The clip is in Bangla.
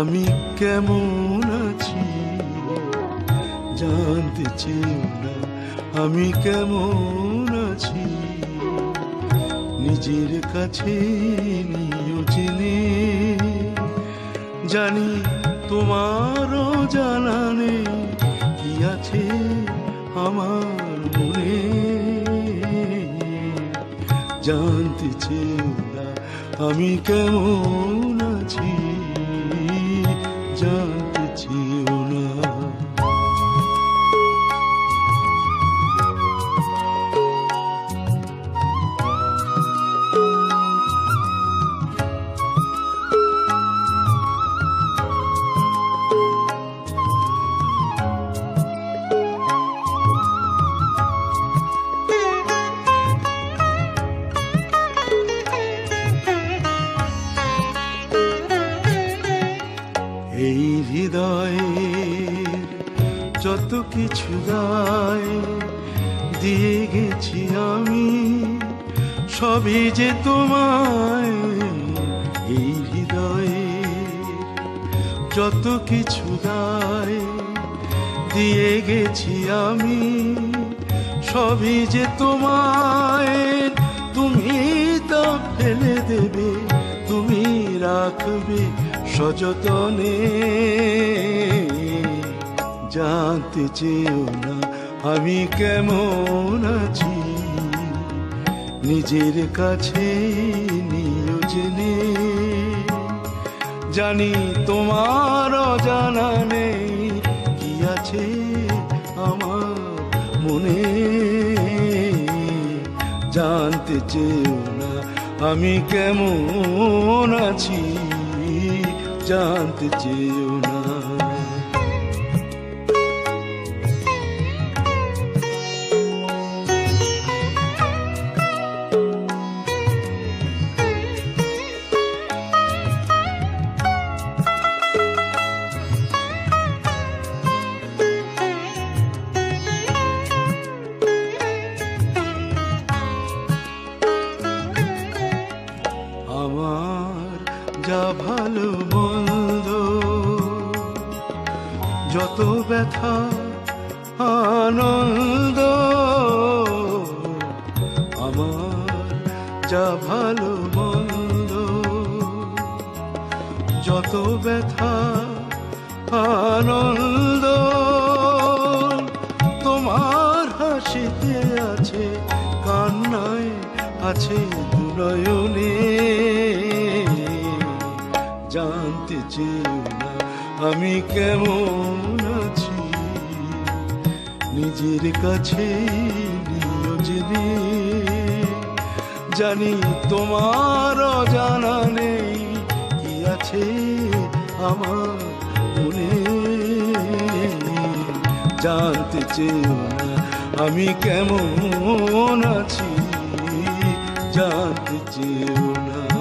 আমি কেমন আছি? জানতে চেয়েও না, আমি কেমন আছি? নিজের কাছে নিও জেনে, জানি তোমারও জানা নেই, কি আছে আমার মনে? জানতে চেয়েও না আমি কেমন আছি জানতে যত কিছু গায়, দিয়ে গেছি আমি সবই যে তোমায় এই হৃদয়ের যত কিছু গায়, দিয়ে গেছি আমি সবই যে তোমায়। তুমি তা ফেলে দেবে, তুমি রাখবে সযতনে। জানতে চেয়েও না, আমি কেমন আছি? নিজের কাছে নিও জেনে। জানি তোমার জানা নেই, কি আছে আমার মনে? জানতে চেয়েও না, আমি কেমন আছি? জানতে চেয়েও না। যা ভালো, মন্দ। যত ব্যথা, আনন্দ। আমার যা ভালো, মন্দ। যত ব্যথা, আনন্দ। তোমার হাসিতে আছে, কান্নায় আছে দুনয়নে। জানতে চেয়েও না আমি কেমন আছি। নিজের কাছে জানি তোমার জানা নেই কি আছে আমার মনে। জানতে চেয়েও না আমি কেমন আছি। জানতে চেয়েও না।